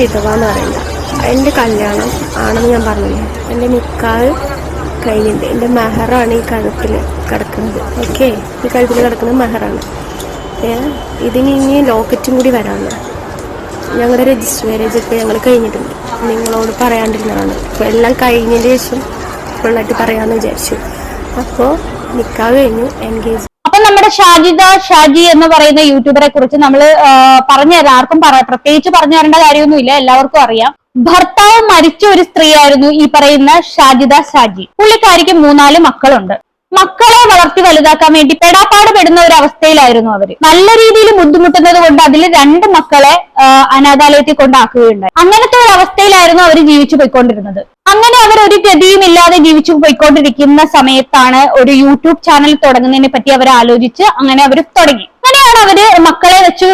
വിധവ എന്ന് പറയണ്ട എന്റെ കല്യാണം ആണെന്ന് ഞാൻ പറഞ്ഞില്ലേ? എന്റെ നിക്കാഹ് കഴിഞ്ഞിട്ടുണ്ട് എന്റെ മെഹറാണ് ഈ കഴുത്തിൽ കിടക്കുന്നത്. ഓക്കെ? ഈ കഴുത്തിൽ കിടക്കുന്നത് മെഹറാണ്. ഇതിന് ഇനി ലോക്കറ്റും കൂടി വരാണ് ഞങ്ങളുടെ രജിസ്റ്റർ മാരേജ് ഒക്കെ ഞങ്ങൾ കഴിഞ്ഞിട്ടുണ്ട്. നിങ്ങളോട് പറയാണ്ടിരുന്നതാണ്. അപ്പോൾ എല്ലാം കഴിഞ്ഞതിന് ശേഷം ഫുള്ളായിട്ട് പറയാമെന്ന് വിചാരിച്ചു. അപ്പോൾ നിൽക്കാൻ കഴിഞ്ഞു എൻഗേജ് അപ്പൊ നമ്മുടെ ഷാജിദ ഷാജി എന്ന് പറയുന്ന യൂട്യൂബറെ കുറിച്ച് നമ്മൾ പറഞ്ഞു പറഞ്ഞുതരാം ആർക്കും പ്രത്യേകിച്ച് പറഞ്ഞു തരേണ്ട കാര്യമൊന്നുമില്ല. എല്ലാവർക്കും അറിയാം. ഭർത്താവ് മരിച്ച ഒരു സ്ത്രീയായിരുന്നു ഈ പറയുന്ന ഷാജിദ ഷാജി. പുള്ളിക്കാരിക്ക് മൂന്നാൽ മക്കളുണ്ട്. മക്കളെ വളർത്തി വലുതാക്കാൻ വേണ്ടി പെടാപ്പാട് പെടുന്ന ഒരു അവസ്ഥയിലായിരുന്നു അവർ. നല്ല രീതിയിൽ ബുദ്ധിമുട്ടുന്നത് കൊണ്ട് അതിൽ രണ്ട് മക്കളെ അനാഥാലയത്തിൽ കൊണ്ടാക്കുകയുണ്ടായി. അങ്ങനത്തെ ഒരു അവസ്ഥയിലായിരുന്നു അവർ ജീവിച്ചു പോയിക്കൊണ്ടിരുന്നത്. അങ്ങനെ അവർ ഒരു ഗതിയും ഇല്ലാതെ ജീവിച്ചു പോയിക്കൊണ്ടിരിക്കുന്ന സമയത്താണ് ഒരു യൂട്യൂബ് ചാനൽ തുടങ്ങുന്നതിനെ പറ്റി അവർ ആലോചിച്ച് അങ്ങനെ അവർ തുടങ്ങി. അങ്ങനെയാണ് അവർ മക്കളെ വെച്ച്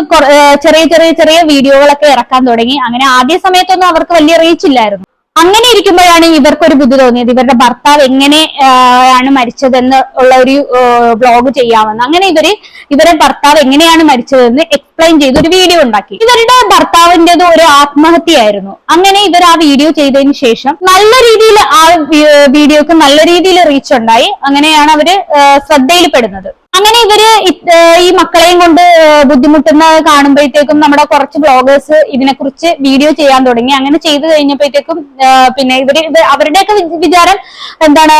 ചെറിയ ചെറിയ ചെറിയ വീഡിയോകളൊക്കെ ഇറക്കാൻ തുടങ്ങി. അങ്ങനെ ആദ്യ സമയത്തൊന്നും അവർക്ക് വലിയ റീച്ച് ഇല്ലായിരുന്നു. അങ്ങനെ ഇരിക്കുമ്പോഴാണ് ഇവർക്കൊരു ബുദ്ധി തോന്നിയത്. ഇവരുടെ ഭർത്താവ് എങ്ങനെ ആണ് മരിച്ചതെന്ന് ഉള്ള ഒരു വ്ളോഗ് ചെയ്യാമെന്ന്. അങ്ങനെ ഇവർ ഇവരെ ഭർത്താവ് എങ്ങനെയാണ് മരിച്ചതെന്ന് എക്സ്പ്ലെയിൻ ചെയ്ത് ഒരു വീഡിയോ ഉണ്ടാക്കി. ഇവരുടെ ഭർത്താവിന്റെത് ഒരു ആത്മഹത്യയായിരുന്നു. അങ്ങനെ ഇവർ ആ വീഡിയോ ചെയ്തതിന് ശേഷം നല്ല രീതിയിൽ ആ വീഡിയോക്ക് നല്ല രീതിയിൽ റീച്ച് ഉണ്ടായി. അങ്ങനെയാണ് അവർ ശ്രദ്ധയിൽപ്പെടുന്നത്. അങ്ങനെ ഇവർ ഈ മക്കളെയും കൊണ്ട് ബുദ്ധിമുട്ടുന്ന കാണുമ്പോഴത്തേക്കും നമ്മുടെ കുറച്ച് ബ്ലോഗേഴ്സ് ഇതിനെക്കുറിച്ച് വീഡിയോ ചെയ്യാൻ തുടങ്ങി. അങ്ങനെ ചെയ്തു കഴിഞ്ഞപ്പോഴത്തേക്കും പിന്നെ ഇവർ അവരുടെയൊക്കെ വിചാരം എന്താണ്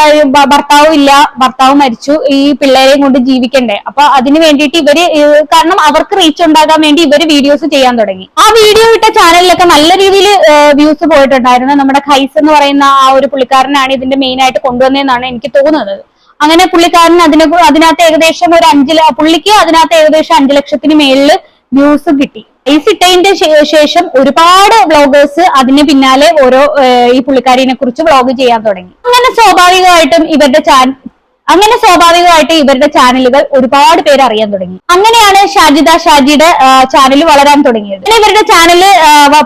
ഭർത്താവും ഇല്ല ഭർത്താവ് മരിച്ചു ഈ പിള്ളേരെയും കൊണ്ട് ജീവിക്കണ്ടേ. അപ്പൊ അതിന് വേണ്ടിയിട്ട് ഇവർ കാരണം അവർക്ക് റീച്ച് ഉണ്ടാകാൻ വേണ്ടി ഇവർ വീഡിയോസ് ചെയ്യാൻ തുടങ്ങി. ആ വീഡിയോ ഇട്ട ചാനലിലൊക്കെ നല്ല രീതിയിൽ വ്യൂസ് പോയിട്ടുണ്ടായിരുന്നു. നമ്മുടെ ഖൈസ് എന്ന് പറയുന്ന ആ ഒരു പുള്ളിക്കാരനാണ് ഇതിന്റെ മെയിൻ ആയിട്ട് കൊണ്ടുവന്നതെന്നാണ് എനിക്ക് തോന്നുന്നത്. അങ്ങനെ പുള്ളിക്കാരൻ അതിനെ അതിനകത്ത് ഏകദേശം ഒരു അഞ്ച് പുള്ളിക്ക് അതിനകത്ത് ഏകദേശം അഞ്ചു ലക്ഷത്തിന് മേളിൽ വ്യൂസ് കിട്ടി. ഐസ് ഇട്ടതിന്റെ ശേഷം ഒരുപാട് വ്ളോഗേഴ്സ് അതിന് പിന്നാലെ ഓരോ ഈ പുള്ളിക്കാരിനെ കുറിച്ച് വ്ളോഗ് ചെയ്യാൻ തുടങ്ങി. അങ്ങനെ സ്വാഭാവികമായിട്ടും ഇവരുടെ അങ്ങനെ സ്വാഭാവികമായിട്ട് ഇവരുടെ ചാനലുകൾ ഒരുപാട് പേര് അറിയാൻ തുടങ്ങി. അങ്ങനെയാണ് ഷാജിദ ഷാജിയുടെ ചാനൽ വളരാൻ തുടങ്ങിയത്. അങ്ങനെ ഇവരുടെ ചാനൽ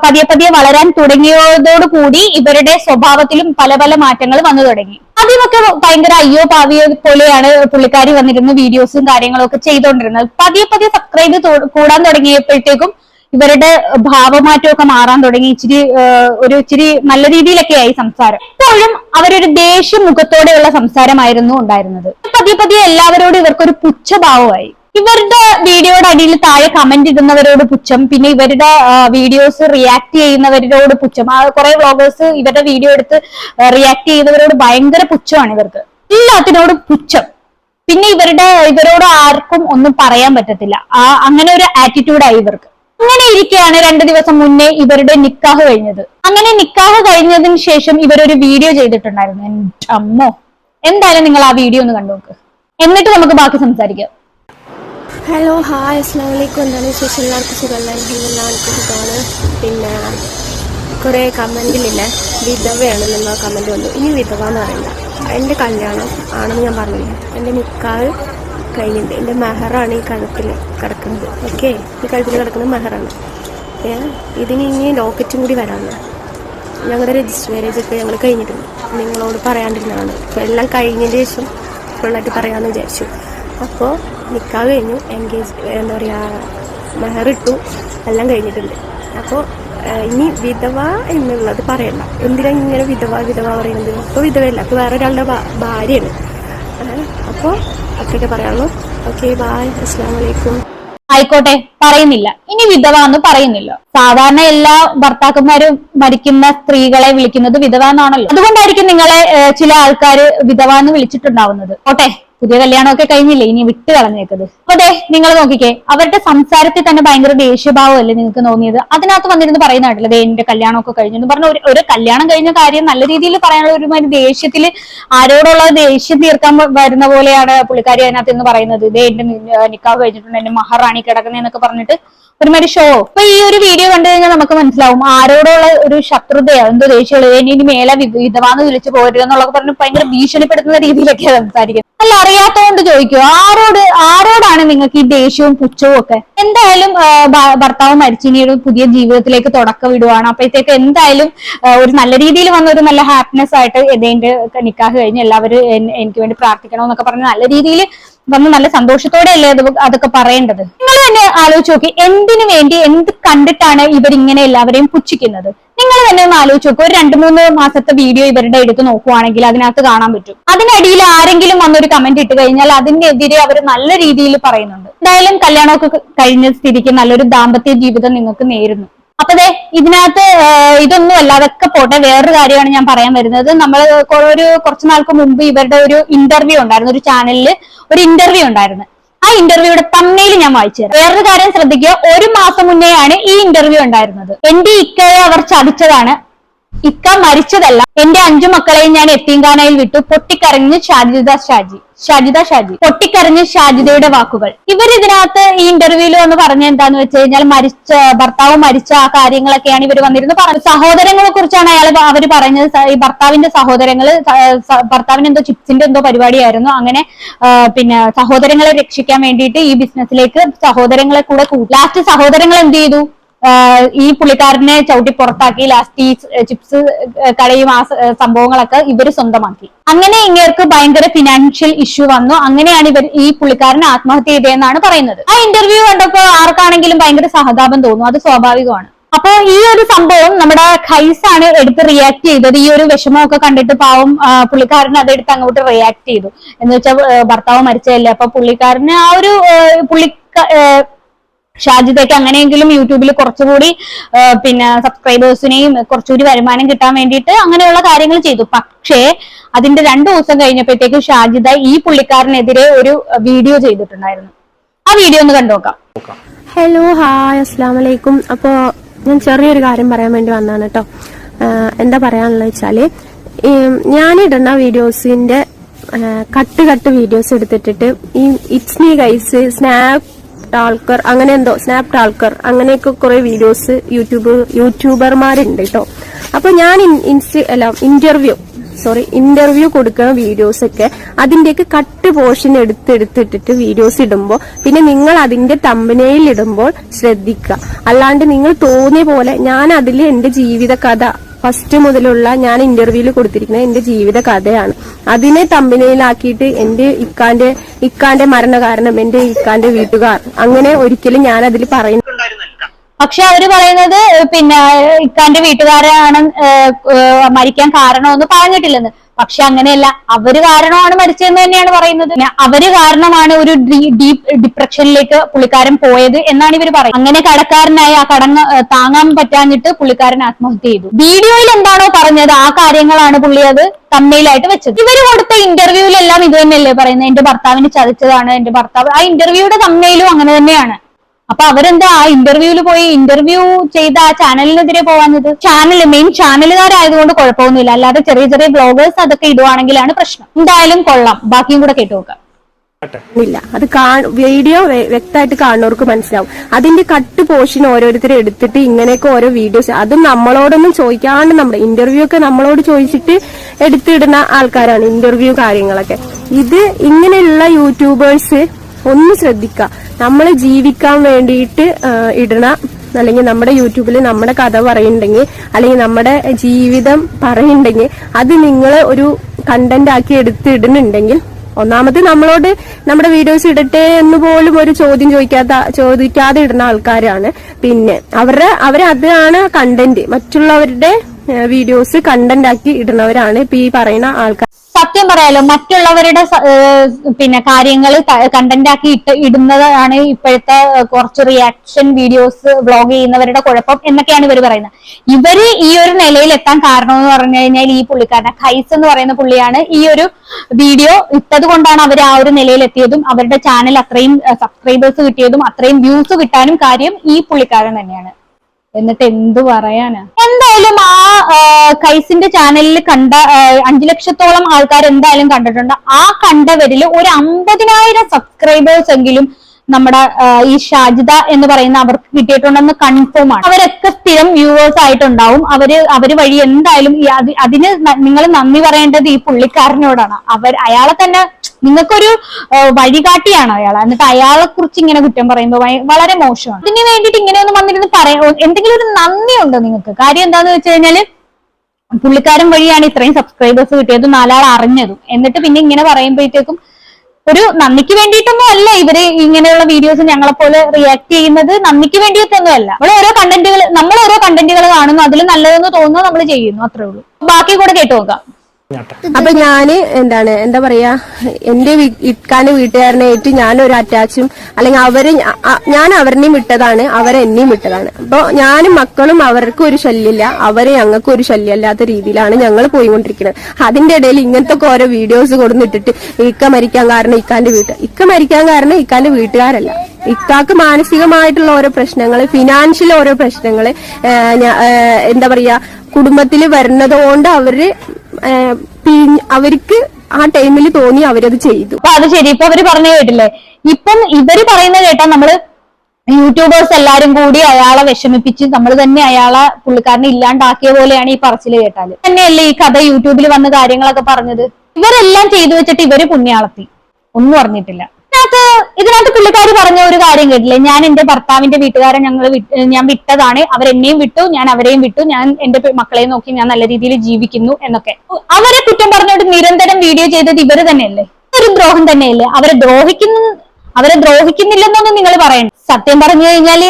പതിയെ പതിയെ വളരാൻ തുടങ്ങിയതോടുകൂടി ഇവരുടെ സ്വഭാവത്തിലും പല പല മാറ്റങ്ങൾ വന്നു തുടങ്ങി. ആദ്യമൊക്കെ ഭയങ്കര അയ്യോ പാവിയോ പോലെയാണ് പുള്ളിക്കാരി വന്നിരുന്ന വീഡിയോസും കാര്യങ്ങളും ഒക്കെ ചെയ്തുകൊണ്ടിരുന്നത് പതിയെ പതിയെ സബ്സ്ക്രൈബ് കൂടാൻ തുടങ്ങിയപ്പോഴത്തേക്കും ഇവരുടെ ഭാവമാറ്റമൊക്കെ മാറാൻ തുടങ്ങി. ഇച്ചിരി ഒരു ഇച്ചിരി നല്ല രീതിയിലൊക്കെ ആയി സംസാരം. ഇപ്പോഴും അവരൊരു ദേഷ്യം മുഖത്തോടെയുള്ള സംസാരമായിരുന്നു ഉണ്ടായിരുന്നത്. പതിയെ പതിയെ എല്ലാവരോടും ഇവർക്കൊരു പുച്ഛഭാവമായി. ഇവരുടെ വീഡിയോയുടെ അടിയിൽ താഴെ കമന്റ് ഇടുന്നവരോട് പുച്ഛം. പിന്നെ ഇവരുടെ വീഡിയോസ് റിയാക്ട് ചെയ്യുന്നവരോട് പുച്ഛം. കുറെ വ്ളോഗേഴ്സ് ഇവരുടെ വീഡിയോ എടുത്ത് റിയാക്ട് ചെയ്യുന്നവരോട് ഭയങ്കര പുച്ഛമാണ് ഇവർക്ക്. എല്ലാത്തിനോടും പുച്ഛം. പിന്നെ ഇവരുടെ ഇവരോട് ആർക്കും ഒന്നും പറയാൻ പറ്റത്തില്ല. ആ അങ്ങനെ ഒരു ആറ്റിറ്റ്യൂഡായി ഇവർക്ക്. അങ്ങനെ ഇരിക്കെയാണ് രണ്ടു ദിവസം മുന്നേ ഇവരുടെ നിക്കാഹ് കഴിഞ്ഞത്. അങ്ങനെ നിക്കാഹ് കഴിഞ്ഞതിന് ശേഷം ഇവരൊരു വീഡിയോ ചെയ്തിട്ടുണ്ടായിരുന്നു. എന്റെ അമ്മോ. എന്തായാലും നിങ്ങൾ ആ വീഡിയോ ഒന്ന് കണ്ടു നോക്ക്. എന്നിട്ട് നമുക്ക് ബാക്കി സംസാരിക്കാം. ഹലോ ഹായ് അസ്സാം വലൈക്കും എന്താണ് വിശേഷം? എല്ലാവർക്കും സുഖമല്ല എല്ലാവർക്കും സുഖമാണ്. പിന്നെ കുറേ കമന്റിലില്ല വിധവയാണ് നിങ്ങൾ കമന്റ് വന്നു. ഇനി വിധവ എന്ന് പറയണ്ട. എന്റെ കല്യാണം ആണെന്ന് ഞാൻ പറഞ്ഞില്ല? എന്റെ നിക്കാഹ് കഴിഞ്ഞിട്ടുണ്ട് എന്റെ മെഹറാണ് ഈ കഴുത്തിൽ കിടക്കുന്നത്. ഓക്കെ ഈ കഴുത്തിൽ കിടക്കുന്ന മെഹറാണ്. ഇതിന് ഇനി ലോക്കറ്റും കൂടി വരാമെന്ന് ഞങ്ങളുടെ രജിസ്റ്റർ മാരേജ് ഒക്കെ ഞങ്ങൾ കഴിഞ്ഞിട്ടുണ്ട്. നിങ്ങളോട് പറയാണ്ടിരുന്നതാണ്. അപ്പോൾ എല്ലാം കഴിഞ്ഞതിന് ശേഷം ഫുള്ളായിട്ട് പറയാമെന്ന് വിചാരിച്ചു. അപ്പോൾ നിൽക്കാൻ കഴിഞ്ഞു. എൻഗേജ് എന്താ പറയുക മെഹറിട്ടു എല്ലാം കഴിഞ്ഞിട്ടുണ്ട്. അപ്പോൾ ഇനി വിധവ എന്നുള്ളത് പറയണ്ട. എന്തിനാ ഇങ്ങനെ വിധവ വിധവ പറയുന്നത്? ഇപ്പോൾ വിധവയല്ല. അപ്പോൾ വേറെ ഒരാളുടെ ഭാര്യയാണ്. അപ്പോൾ അത്രയൊക്കെ പറയാനുള്ളൂ. ഓക്കെ ബായ് അസ്സാം വലൈക്കും ആയിക്കോട്ടെ പറയുന്നില്ല. ഇനി വിധവ എന്ന് പറയുന്നില്ല. സാധാരണ എല്ലാ ഭർത്താക്കന്മാരും മരിക്കുന്ന സ്ത്രീകളെ വിളിക്കുന്നത് വിധവ എന്നാണല്ലോ അതുകൊണ്ടായിരിക്കും നിങ്ങളെ ചില ആൾക്കാർ വിധവ എന്ന് വിളിച്ചിട്ടുണ്ടാവുന്നത്. ഓട്ടെ പുതിയ കല്യാണമൊക്കെ കഴിഞ്ഞില്ലേ? ഇനി വിട്ട് കളഞ്ഞേക്കത് അതെ നിങ്ങൾ നോക്കിക്കേ അവരുടെ സംസാരത്തിൽ തന്നെ ഭയങ്കര ദേഷ്യഭാവമല്ലേ നിങ്ങൾക്ക് തോന്നിയത്? അതിനകത്ത് വന്നിരുന്ന് പറയുന്ന ദേ എന്റെ കല്യാണമൊക്കെ കഴിഞ്ഞു എന്ന് പറഞ്ഞ ഒരു കല്യാണം കഴിഞ്ഞ കാര്യം നല്ല രീതിയിൽ പറയാനുള്ള ഒരു മാതിരി ദേഷ്യത്തിൽ ആരോടുള്ള ദേഷ്യം തീർക്കാൻ വരുന്ന പോലെയാണ് പുള്ളിക്കാരി അതിനകത്ത് എന്ന് പറയുന്നത്. ഇതേ എന്റെ നിക്കാവ് കഴിഞ്ഞിട്ടുണ്ട് എന്റെ മഹാറാണി കിടക്കുന്നതെന്നൊക്കെ പറഞ്ഞിട്ട് ഒരുമാതിരി ഷോ അപ്പൊ ഈ ഒരു വീഡിയോ കണ്ടു കഴിഞ്ഞാൽ നമുക്ക് മനസ്സിലാവും ആരോടുള്ള ഒരു ശത്രുതയോ എന്തോ ദേഷ്യമുള്ളത് ഇനി മേല വിധവാന്ന് വിളിച്ചു പോരുക എന്നുള്ളത് പറഞ്ഞ് ഭയങ്കര ഭീഷണിപ്പെടുത്തുന്ന രീതിയിലൊക്കെയാണ് സംസാരിക്കുന്നത്. അല്ല അറിയാത്തോണ്ട് ചോദിക്കോ ആരോട് ആരോടാണ് നിങ്ങൾക്ക് ഈ ദേഷ്യവും പുച്ഛവും ഒക്കെ? എന്തായാലും ഭർത്താവ് മരിച്ചു ഇനി ഒരു പുതിയ ജീവിതത്തിലേക്ക് തുടക്കം വിടുവാണ് അപ്പോഴത്തേക്ക് എന്തായാലും ഒരു നല്ല രീതിയിൽ വന്ന ഒരു നല്ല ഹാപ്പിനെസ് ആയിട്ട് എതേന്റെ നിക്കാഹ് കഴിഞ്ഞ് എല്ലാവരും എനിക്ക് വേണ്ടി പ്രാർത്ഥിക്കണം എന്നൊക്കെ പറഞ്ഞ് നല്ല രീതിയിൽ വന്ന് നല്ല സന്തോഷത്തോടെ അല്ലേ അതൊക്കെ പറയേണ്ടത്? തന്നെ ആലോചിച്ച് നോക്കി എന്തിനു വേണ്ടി എന്ത് കണ്ടിട്ടാണ് ഇവർ ഇങ്ങനെ എല്ലാവരെയും പുച്ഛിക്കുന്നത്? നിങ്ങൾ തന്നെ ഒന്ന് ആലോചിച്ച് നോക്കും ഒരു രണ്ട് മൂന്ന് മാസത്തെ വീഡിയോ ഇവരുടെ എടുത്ത് നോക്കുവാണെങ്കിൽ അതിനകത്ത് കാണാൻ പറ്റും. അതിനിടയിൽ ആരെങ്കിലും വന്നൊരു കമന്റ് ഇട്ട് കഴിഞ്ഞാൽ അതിനെതിരെ അവർ നല്ല രീതിയിൽ പറയുന്നുണ്ട്. എന്തായാലും കല്യാണമൊക്കെ കഴിഞ്ഞ സ്ഥിതിക്ക് നല്ലൊരു ദാമ്പത്യ ജീവിതം നിങ്ങൾക്ക് നേരുന്നു. അപ്പൊ ദേ ഇതിനകത്ത് ഇതൊന്നും ഇതൊന്നുമല്ല അതൊക്കെ പോട്ടെ വേറൊരു കാര്യമാണ് ഞാൻ പറയാൻ വരുന്നത്. നമ്മൾ ഒരു കുറച്ചു നാൾക്ക് മുമ്പ് ഇവരുടെ ഒരു ഇന്റർവ്യൂ ഉണ്ടായിരുന്നു ഒരു ചാനലിൽ ഒരു ഇന്റർവ്യൂ ഉണ്ടായിരുന്നു. ആ ഇന്റർവ്യൂയുടെ തമ്മയിൽ ഞാൻ വായിച്ചു തരാം. വേറൊരു കാര്യം ശ്രദ്ധിക്കുക ഒരു മാസം മുന്നേയാണ് ഈ ഇന്റർവ്യൂ ഉണ്ടായിരുന്നത്. എന്റെ ഇക്കയെ അവർ ചതിച്ചതാണ്. ഇക്ക മരിച്ചതല്ല. എന്റെ അഞ്ചു മക്കളെയും ഞാൻ എത്തിങ്കാനയിൽ വിട്ടു. പൊട്ടിക്കരഞ്ഞ് ഷാജിദ ഷാജി. ഷാജിദ ഷാജി. പൊട്ടിക്കരഞ്ഞ് ഷാജിദയുടെ വാക്കുകൾ. ഇവർ ഇതിനകത്ത് ഈ ഇന്റർവ്യൂവിൽ വന്ന് പറഞ്ഞ എന്താന്ന് വെച്ച് കഴിഞ്ഞാൽ മരിച്ച ഭർത്താവ് മരിച്ച ആ കാര്യങ്ങളൊക്കെയാണ് ഇവർ വന്നിരുന്നു പറഞ്ഞത് സഹോദരങ്ങളെ കുറിച്ചാണ് അയാൾ അവർ പറഞ്ഞത്. ഈ ഭർത്താവിന്റെ സഹോദരങ്ങൾ സ- സ- ഭർത്താവിന് എന്തോ ചിപ്സിന്റെ എന്തോ പരിപാടിയായിരുന്നു. അങ്ങനെ പിന്നെ സഹോദരങ്ങളെ രക്ഷിക്കാൻ വേണ്ടിയിട്ട് ഈ ബിസിനസ്സിലേക്ക് സഹോദരങ്ങളെ കൂടെ ലാസ്റ്റ് സഹോദരങ്ങൾ എന്ത് ചെയ്തു? ഈ പുള്ളിക്കാരനെ ചവിട്ടി പുറത്താക്കി ലാസ്റ്റ് ഈ ചിപ്സ് കടയും ആ സംഭവങ്ങളൊക്കെ ഇവർ സ്വന്തമാക്കി. അങ്ങനെ ഇങ്ങേർക്ക് ഭയങ്കര ഫിനാൻഷ്യൽ ഇഷ്യൂ വന്നു. അങ്ങനെയാണ് ഇവർ ഈ പുള്ളിക്കാരൻ ആത്മഹത്യ ചെയ്തതെന്നാണ് പറയുന്നത്. ആ ഇന്റർവ്യൂ കണ്ടപ്പോ ആർക്കാണെങ്കിലും ഭയങ്കര സഹതാപം തോന്നും. അത് സ്വാഭാവികമാണ്. അപ്പൊ ഈ ഒരു സംഭവം നമ്മുടെ ഖൈസ് ആണ് എടുത്ത് റിയാക്ട് ചെയ്തത്. ഈ ഒരു വിഷമമൊക്കെ കണ്ടിട്ട് പാവം പുള്ളിക്കാരൻ അതെടുത്ത് അങ്ങോട്ട് റിയാക്ട് ചെയ്തു. എന്ന് വെച്ചാൽ ഭർത്താവ് മരിച്ചതല്ലേ? അപ്പൊ പുള്ളിക്കാരന് ആ ഒരു പുള്ളി ഷാജിദയ്ക്ക് അങ്ങനെയെങ്കിലും യൂട്യൂബിൽ കുറച്ചുകൂടി പിന്നെ സബ്സ്ക്രൈബേഴ്സിനെയും കുറച്ചുകൂടി വരുമാനം കിട്ടാൻ വേണ്ടിയിട്ട് അങ്ങനെയുള്ള കാര്യങ്ങൾ ചെയ്തു. പക്ഷേ അതിന്റെ രണ്ടു ദിവസം കഴിഞ്ഞപ്പോഴത്തേക്കും ഷാജിദ ഈ പുള്ളിക്കാരനെതിരെ ഒരു വീഡിയോ ചെയ്തിട്ടുണ്ടായിരുന്നു. ആ വീഡിയോ ഒന്ന് കണ്ടുനോക്കാം ഹലോ ഹായ് അസ്സാം വലൈക്കും അപ്പോൾ ഞാൻ ചെറിയൊരു കാര്യം പറയാൻ വേണ്ടി വന്നാണ് കേട്ടോ എന്താ പറയാനുള്ളത് വെച്ചാൽ ഞാനിടുന്ന വീഡിയോസിന്റെ കട്ട് കട്ട് വീഡിയോസ് എടുത്തിട്ടിട്ട് ഈ it's me guys snap talker അങ്ങനെ എന്തോ സ്നാപ് ടാൾക്കർ അങ്ങനെയൊക്കെ കുറെ വീഡിയോസ് യൂട്യൂബ് യൂട്യൂബർമാരുണ്ട് കേട്ടോ അപ്പൊ ഞാൻ അല്ല ഇന്റർവ്യൂ സോറി ഇന്റർവ്യൂ കൊടുക്കുന്ന വീഡിയോസ് ഒക്കെ അതിന്റെയൊക്കെ കട്ട് പോർഷൻ എടുത്തെടുത്തിട്ടിട്ട് വീഡിയോസ് ഇടുമ്പോൾ പിന്നെ നിങ്ങൾ അതിന്റെ തമ്പനയിൽ ഇടുമ്പോൾ ശ്രദ്ധിക്കുക. അല്ലാണ്ട് നിങ്ങൾ തോന്നിയ പോലെ ഞാൻ അതിൽ എന്റെ ജീവിത കഥ ഫസ്റ്റ് മുതലുള്ള ഞാൻ ഇന്റർവ്യൂവിൽ കൊടുത്തിരിക്കുന്നത് എന്റെ ജീവിത കഥയാണ്. അതിനെ തമ്പിനയിലാക്കിയിട്ട് എന്റെ ഇക്കാന്റെ ഇക്കാന്റെ മരണ കാരണം എന്റെ ഇക്കാന്റെ വീട്ടുകാർ. അങ്ങനെ ഒരിക്കലും ഞാൻ അതിൽ പറയുന്നു പക്ഷെ അവർ പറയുന്നത് പിന്നെ ഇക്കാന്റെ വീട്ടുകാരാണ് മരിക്കാൻ കാരണമെന്ന് പറഞ്ഞിട്ടില്ലെന്ന്. പക്ഷെ അങ്ങനെയല്ല അവർ കാരണമാണ് മരിച്ചതെന്ന് തന്നെയാണ് പറയുന്നത്. അവർ കാരണമാണ് ഒരു ഡീപ്പ് ഡിപ്രഷനിലേക്ക് പുള്ളിക്കാരൻ പോയത് എന്നാണ് ഇവർ പറയുന്നത്. അങ്ങനെ കടക്കാരനായി ആ കടങ്ങ താങ്ങാൻ പറ്റാഞ്ഞിട്ട് പുള്ളിക്കാരൻ ആത്മഹത്യ ചെയ്തു. വീഡിയോയിൽ എന്താണോ പറഞ്ഞത് ആ കാര്യങ്ങളാണ് പുള്ളി അത് തമ്മയിലായിട്ട് വെച്ചത്. ഇവർ കൊടുത്ത ഇന്റർവ്യൂവിലെല്ലാം ഇത് തന്നെയല്ലേ പറയുന്നത്? എന്റെ ഭർത്താവിനെ ചതിച്ചതാണ് എന്റെ ഭർത്താവ് ആ ഇന്റർവ്യൂയുടെ തമ്മയിലും അങ്ങനെ തന്നെയാണ്. അപ്പൊ അവരെന്താ ആ ഇന്റർവ്യൂവിൽ പോയി ഇന്റർവ്യൂ ചെയ്ത ആ ചാനലിനെതിരെ പോവാഞ്ഞത്? ചാനൽ മെയിൻ ചാനലുകാരായതുകൊണ്ട് കുഴപ്പമൊന്നുമില്ല. അല്ലാതെ ചെറിയ ചെറിയ ബ്ലോഗേഴ്സ് അതൊക്കെ ഇടുവാണെങ്കിലാണ് പ്രശ്നം. എന്തായാലും കൊള്ളാം. ബാക്കിയും കൂടെ കേട്ടു നോക്കാം. ഇല്ല. അത് വീഡിയോ വ്യക്തമായിട്ട് കാണുന്നവർക്ക് മനസ്സിലാവും. അതിന്റെ കട്ട് പോർഷൻ ഓരോരുത്തരും എടുത്തിട്ട് ഇങ്ങനെയൊക്കെ ഓരോ വീഡിയോസ് അതും നമ്മളോടൊന്നും ചോദിക്കാണ്ട് നമ്മുടെ ഇന്റർവ്യൂ ഒക്കെ നമ്മളോട് ചോദിച്ചിട്ട് എടുത്തിടുന്ന ആൾക്കാരാണ് ഇന്റർവ്യൂ കാര്യങ്ങളൊക്കെ. ഇത് ഇങ്ങനെയുള്ള യൂട്യൂബേഴ്സ് ഒന്ന് ശ്രദ്ധിക്കുക നമ്മൾ ജീവിക്കാൻ വേണ്ടിയിട്ട് ഇടണ അല്ലെങ്കിൽ നമ്മുടെ യൂട്യൂബിൽ നമ്മുടെ കഥ പറയുന്നുണ്ടെങ്കിൽ അല്ലെങ്കിൽ നമ്മുടെ ജീവിതം പറയുന്നുണ്ടെങ്കിൽ അത് നിങ്ങൾ ഒരു കണ്ടന്റ് ആക്കി എടുത്ത് ഇടുന്നുണ്ടെങ്കിൽ ഒന്നാമത് നമ്മളോട് നമ്മുടെ വീഡിയോസ് ഇടട്ടെ എന്ന് പോലും ഒരു ചോദ്യം ചോദിക്കാത്ത ചോദിക്കാതെ ഇടുന്ന ആൾക്കാരാണ്. പിന്നെ അവരുടെ അവരതാണ് കണ്ടന്റ് മറ്റുള്ളവരുടെ വീഡിയോസ് കണ്ടന്റ് ആക്കി ഇടുന്നവരാണ് ഇപ്പൊ ഈ പറയുന്ന ആൾക്കാർ. സത്യം പറയാലോ മറ്റുള്ളവരുടെ പിന്നെ കാര്യങ്ങൾ കണ്ടന്റ് ആക്കി ഇട്ട് ഇടുന്നതാണ് ഇപ്പോഴത്തെ കുറച്ച് റിയാക്ഷൻ വീഡിയോസ് വ്ളോഗ് ചെയ്യുന്നവരുടെ കുഴപ്പം എന്നൊക്കെയാണ് ഇവർ പറയുന്നത്. ഇവർ ഈ ഒരു നിലയിൽ എത്താൻ കാരണം എന്ന് പറഞ്ഞു കഴിഞ്ഞാൽ ഈ പുള്ളിക്കാരനെ ഖൈസ് എന്ന് പറയുന്ന പുള്ളിയാണ് ഈ ഒരു വീഡിയോ ഇട്ടത് കൊണ്ടാണ് അവർ ആ ഒരു നിലയിൽ എത്തിയതും അവരുടെ ചാനൽ അത്രയും സബ്സ്ക്രൈബേഴ്സ് കിട്ടിയതും അത്രയും വ്യൂസ് കിട്ടാനും കാര്യം ഈ പുള്ളിക്കാരൻ തന്നെയാണ്. എന്നിട്ട് എന്തു പറയാനാ? എന്തായാലും ആ കൈസിന്റെ ചാനലിൽ കണ്ട അഞ്ചു ലക്ഷത്തോളം ആൾക്കാർ എന്തായാലും കണ്ടിട്ടുണ്ട്. ആ കണ്ടവരിൽ ഒരു അമ്പതിനായിരം സബ്സ്ക്രൈബേഴ്സ് എങ്കിലും നമ്മുടെ ഈ ഷാജിദ എന്ന് പറയുന്ന അവർക്ക് കിട്ടിയിട്ടുണ്ടെന്ന് കൺഫേം ആണ്. അവരൊക്കെ സ്ഥിരം വ്യൂവേഴ്സ് ആയിട്ടുണ്ടാവും. അവർ അവർ വഴി എന്തായാലും അതിന് നിങ്ങൾ നന്ദി പറയേണ്ടത് ഈ പുള്ളിക്കാരനോടാണ്. അവർ അയാളെ തന്നെ നിങ്ങൾക്കൊരു വഴികാട്ടിയാണ് അയാൾ. എന്നിട്ട് അയാളെ കുറിച്ച് ഇങ്ങനെ കുറ്റം പറയുമ്പോൾ വളരെ മോശമാണ്. ഇതിന് വേണ്ടിയിട്ട് ഇങ്ങനെ ഒന്ന് വന്നിരുന്ന് പറയാ എന്തെങ്കിലും ഒരു നന്ദി ഉണ്ടോ നിങ്ങൾക്ക്? കാര്യം എന്താന്ന് വെച്ച് കഴിഞ്ഞാൽ പുള്ളിക്കാരൻ വഴിയാണ് ഇത്രയും സബ്സ്ക്രൈബേഴ്സ് കിട്ടിയതും നാലാൾ അറിഞ്ഞതും. എന്നിട്ട് പിന്നെ ഇങ്ങനെ പറയുമ്പോഴത്തേക്കും ഒരു നന്ദിക്ക് വേണ്ടിയിട്ടൊന്നും അല്ല ഇവർ ഇങ്ങനെയുള്ള വീഡിയോസ് ഞങ്ങളെ പോലെ റിയാക്ട് ചെയ്യുന്നത്. നന്ദിക്ക് വേണ്ടിയിട്ടൊന്നും അല്ല നമ്മൾ ഓരോ കണ്ടന്റുകൾ നമ്മൾ ഓരോ കണ്ടന്റുകൾ കാണുന്നു. അതിൽ നല്ലതെന്ന് തോന്നുന്നു നമ്മൾ ചെയ്യുന്നു. അത്രേ ഉള്ളൂ. ബാക്കി കൂടെ കേട്ടു നോക്കാം. അപ്പൊ ഞാൻ എന്താണ് എന്താ പറയാ എന്റെ ഇക്കാന്റെ വീട്ടുകാരനായിട്ട് ഞാനൊരു അറ്റാച്ചും അല്ലെങ്കിൽ അവർ ഞാൻ അവരെയും വിട്ടതാണ് അവരെന്നെയും വിട്ടതാണ്. അപ്പൊ ഞാനും മക്കളും അവർക്കും ഒരു ശല്യമില്ല അവരെ ഞങ്ങൾക്ക് ഒരു ശല്യമല്ലാത്ത രീതിയിലാണ് ഞങ്ങൾ പോയിക്കൊണ്ടിരിക്കുന്നത്. അതിന്റെ ഇടയിൽ ഇങ്ങനത്തെ ഒക്കെ ഓരോ വീഡിയോസ് കൊടുന്നിട്ടിട്ട് ഇക്ക മരിക്കാൻ കാരണം ഇക്കാന്റെ വീട്ട് ഇക്ക മരിക്കാൻ കാരണം ഇക്കാന്റെ വീട്ടുകാരല്ല. ഇക്കാക്ക് മാനസികമായിട്ടുള്ള ഓരോ പ്രശ്നങ്ങൾ ഫിനാൻഷ്യൽ ഓരോ പ്രശ്നങ്ങൾ എന്താ പറയാ കുടുംബത്തിൽ വരുന്നത് കൊണ്ട് അവർ അവർക്ക് ആ ടൈമിൽ തോന്നി അവരത് ചെയ്തു. അപ്പൊ അത് ശരി. ഇപ്പൊ അവർ പറഞ്ഞു കേട്ടില്ലേ? ഇപ്പം ഇവർ പറയുന്നത് കേട്ടാ നമ്മൾ യൂട്യൂബേഴ്സ് എല്ലാരും കൂടി അയാളെ വിഷമിപ്പിച്ച് നമ്മൾ തന്നെ അയാളെ പുള്ളിക്കാരനെ ഇല്ലാണ്ടാക്കിയ പോലെയാണ് ഈ പറച്ചിൽ കേട്ടാൽ. തന്നെയല്ലേ ഈ കഥ യൂട്യൂബിൽ വന്ന കാര്യങ്ങളൊക്കെ പറഞ്ഞത്? ഇവരെല്ലാം ചെയ്തു വെച്ചിട്ട് ഇവർ പുണ്യാളത്തി. ഒന്നും അറിഞ്ഞിട്ടില്ല. ഇതിനകത്ത് പുള്ളിക്കാരി പറഞ്ഞ ഒരു കാര്യം കേട്ടില്ലേ? ഞാൻ എന്റെ ഭർത്താവിന്റെ വീട്ടുകാരെ ഞങ്ങൾ ഞാൻ വിട്ടതാണ്. അവരെന്നെയും വിട്ടു ഞാൻ അവരെയും വിട്ടു. ഞാൻ എന്റെ മക്കളെയും മക്കളെ നോക്കി ഞാൻ നല്ല രീതിയിൽ ജീവിക്കുന്നു എന്നൊക്കെ. അവരെ കുറ്റം പറഞ്ഞുകൊണ്ട് നിരന്തരം വീഡിയോ ചെയ്തത് ഇവർ തന്നെയല്ലേ? ഒരു ദ്രോഹം തന്നെയല്ലേ? അവരെ ദ്രോഹിക്കുന്ന അവരെ ദ്രോഹിക്കുന്നില്ലെന്നൊന്നും നിങ്ങൾ പറയണ്ട. സത്യം പറഞ്ഞു കഴിഞ്ഞാൽ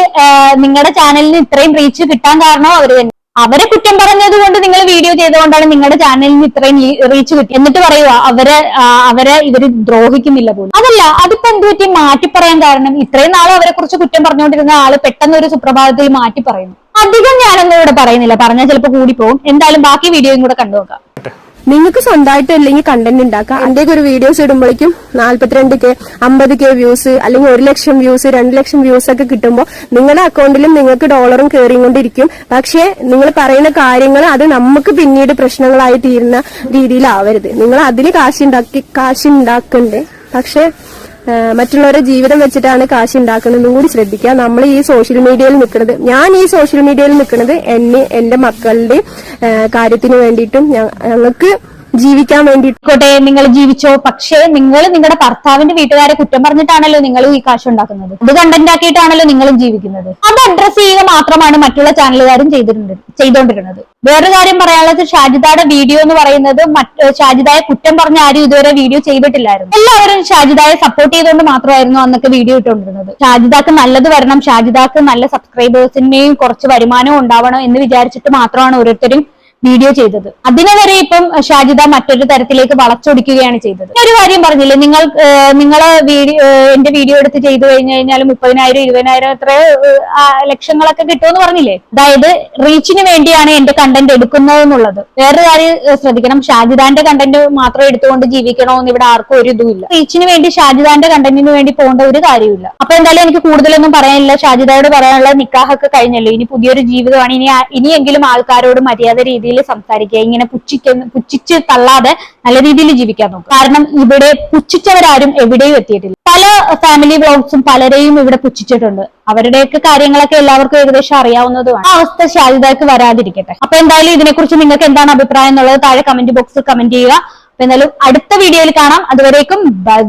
നിങ്ങളുടെ ചാനലിന് ഇത്രയും റീച്ച് കിട്ടാൻ കാരണം അവർ തന്നെ. അവരെ കുറ്റം പറഞ്ഞത് കൊണ്ട് നിങ്ങൾ വീഡിയോ ചെയ്തുകൊണ്ടാണ് നിങ്ങളുടെ ചാനലിന് ഇത്രയും റീച്ച് കിട്ടി എന്നിട്ട് പറയുക അവരെ അവരെ ഇവർ ദ്രോഹിക്കുന്നില്ല പോലും. അതല്ല അതിപ്പോ എന്ത് പറ്റി? മാറ്റി പറയാൻ കാരണം ഇത്രയും നാളും അവരെ കുറിച്ച് കുറ്റം പറഞ്ഞുകൊണ്ടിരുന്ന ആൾ പെട്ടെന്ന് ഒരു സുപ്രഭാതത്തിൽ മാറ്റി പറയുന്നു. അധികം ഞാനൊന്നും ഇവിടെ പറയുന്നില്ല. പറഞ്ഞാൽ ചിലപ്പോൾ പോകും എന്തായാലും ബാക്കി വീഡിയോയും കൂടെ കണ്ടു നോക്കാം നിങ്ങൾക്ക് സ്വന്തമായിട്ട് അല്ലെങ്കിൽ കണ്ടന്റ് ഉണ്ടാക്കാം. എന്റെ ഒരു വീഡിയോസ് ഇടുമ്പോഴേക്കും നാല്പത്തിരണ്ട് കെ അമ്പത് കെ വ്യൂസ് അല്ലെങ്കിൽ ഒരു ലക്ഷം വ്യൂസ് രണ്ട് ലക്ഷം വ്യൂസ് ഒക്കെ കിട്ടുമ്പോൾ നിങ്ങളുടെ അക്കൗണ്ടിലും നിങ്ങൾക്ക് ഡോളറും കയറിക്കൊണ്ടിരിക്കും പക്ഷേ നിങ്ങൾ പറയുന്ന കാര്യങ്ങൾ അത് നമുക്ക് പിന്നീട് പ്രശ്നങ്ങളായി തീരുന്ന രീതിയിലാവരുത്. നിങ്ങൾ അതിൽ കാശുണ്ടാക്കി കാശുണ്ടാക്കണ്ടേ? പക്ഷേ മറ്റുള്ളവരുടെ ജീവിതം വെച്ചിട്ടാണ് കാശ് ഉണ്ടാക്കുന്നതും കൂടി ശ്രദ്ധിക്കുക. നമ്മൾ ഈ സോഷ്യൽ മീഡിയയിൽ നിൽക്കുന്നത് ഞാൻ ഈ സോഷ്യൽ മീഡിയയിൽ നിൽക്കുന്നത് എന്നെ എന്റെ മക്കളുടെ കാര്യത്തിന് വേണ്ടിയിട്ടും ഞങ്ങൾക്ക് ജീവിക്കാൻ വേണ്ടിയിട്ടും കോട്ടെ നിങ്ങൾ ജീവിച്ചോ? പക്ഷേ നിങ്ങൾ നിങ്ങളുടെ ഭർത്താവിന്റെ വീട്ടുകാരെ കുറ്റം പറഞ്ഞിട്ടാണല്ലോ നിങ്ങൾ ഈ കാശ് ഉണ്ടാക്കുന്നത്. ഇത് കണ്ടന്റ് ആക്കിയിട്ടാണല്ലോ നിങ്ങളും ജീവിക്കുന്നത്. അത് അഡ്രസ് ചെയ്യുക മാത്രമാണ് മറ്റുള്ള ചാനലുകാരും ചെയ്തിട്ടുണ്ട് ചെയ്തുകൊണ്ടിരുന്നത് വേറൊരു കാര്യം പറയാനുള്ളത് ഷാജിദയുടെ വീഡിയോ എന്ന് പറയുന്നത് മറ്റ് ഷാജിദയെ കുറ്റം പറഞ്ഞ ആരും ഇതുവരെ വീഡിയോ ചെയ്തിട്ടില്ലായിരുന്നു. എല്ലാവരും ഷാജിദായെ സപ്പോർട്ട് ചെയ്തുകൊണ്ട് മാത്രമായിരുന്നു അന്നൊക്കെ വീഡിയോ ഇട്ടുകൊണ്ടിരുന്നത് ഷാജിദാക്ക് നല്ലത് വരണം ഷാജിദാക്ക് നല്ല സബ്സ്ക്രൈബേഴ്സിന്റെയും കുറച്ച് വരുമാനവും ഉണ്ടാവണം എന്ന് വിചാരിച്ചിട്ട് മാത്രമാണ് ഓരോരുത്തരും വീഡിയോ ചെയ്തത്. അതിനെ വരെ ഇപ്പം ഷാജിദ മറ്റൊരു തരത്തിലേക്ക് വളച്ചൊടിക്കുകയാണ് ചെയ്തത്. ഒരു കാര്യം പറഞ്ഞില്ലേ നിങ്ങൾ നിങ്ങൾ വീഡിയോ എന്റെ വീഡിയോ എടുത്ത് ചെയ്തു കഴിഞ്ഞു കഴിഞ്ഞാൽ മുപ്പതിനായിരം ഇരുപതിനായിരം എത്ര ലക്ഷങ്ങളൊക്കെ കിട്ടുമെന്ന് പറഞ്ഞില്ലേ? അതായത് റീച്ചിന് വേണ്ടിയാണ് എന്റെ കണ്ടന്റ് എടുക്കുന്നത് എന്നുള്ളത്. വേറൊരു കാര്യം ശ്രദ്ധിക്കണം ഷാജിദാന്റെ കണ്ടന്റ് മാത്രം എടുത്തുകൊണ്ട് ജീവിക്കണമെന്ന് ഇവിടെ ആർക്കും ഒരു ഇതുമില്ല റീച്ചിന് വേണ്ടി ഷാജിദാന്റെ കണ്ടന്റിന് വേണ്ടി പോകേണ്ട ഒരു കാര്യമില്ല അപ്പൊ എന്തായാലും എനിക്ക് കൂടുതലൊന്നും പറയാനില്ല. ഷാജിദയോട് പറയാനുള്ള നിക്കാഹൊക്കെ കഴിഞ്ഞല്ലോ. ഇനി പുതിയൊരു ജീവിതമാണ്. ഇനി ഇനിയെങ്കിലും ആൾക്കാരോട് മര്യാദ രീതിയിൽ സംസാരിക്കുക ഇങ്ങനെ പുച്ഛിക്കുന്ന പുച്ഛിച്ച് തള്ളാതെ നല്ല രീതിയിൽ ജീവിക്കാൻ നോക്കുക. കാരണം ഇവിടെ പുച്ഛിച്ചവരാരും എവിടെയും എത്തിയിട്ടില്ല. പല ഫാമിലി വ്ളോഗ്സും പലരെയും ഇവിടെ പുച്ഛിച്ചിട്ടുണ്ട്. അവരുടെയൊക്കെ കാര്യങ്ങളൊക്കെ എല്ലാവർക്കും ഏകദേശം അറിയാവുന്നതുമാണ്. ആ അവസ്ഥ ഷാജിദയ്ക്ക് വരാതിരിക്കട്ടെ. അപ്പൊ എന്തായാലും ഇതിനെക്കുറിച്ച് നിങ്ങൾക്ക് എന്താണ് അഭിപ്രായം എന്നുള്ളത് താഴെ കമന്റ് ബോക്സിൽ കമന്റ് ചെയ്യുക. അപ്പൊ എന്തായാലും അടുത്ത വീഡിയോയിൽ കാണാം. അതുവരേക്കും ബൈ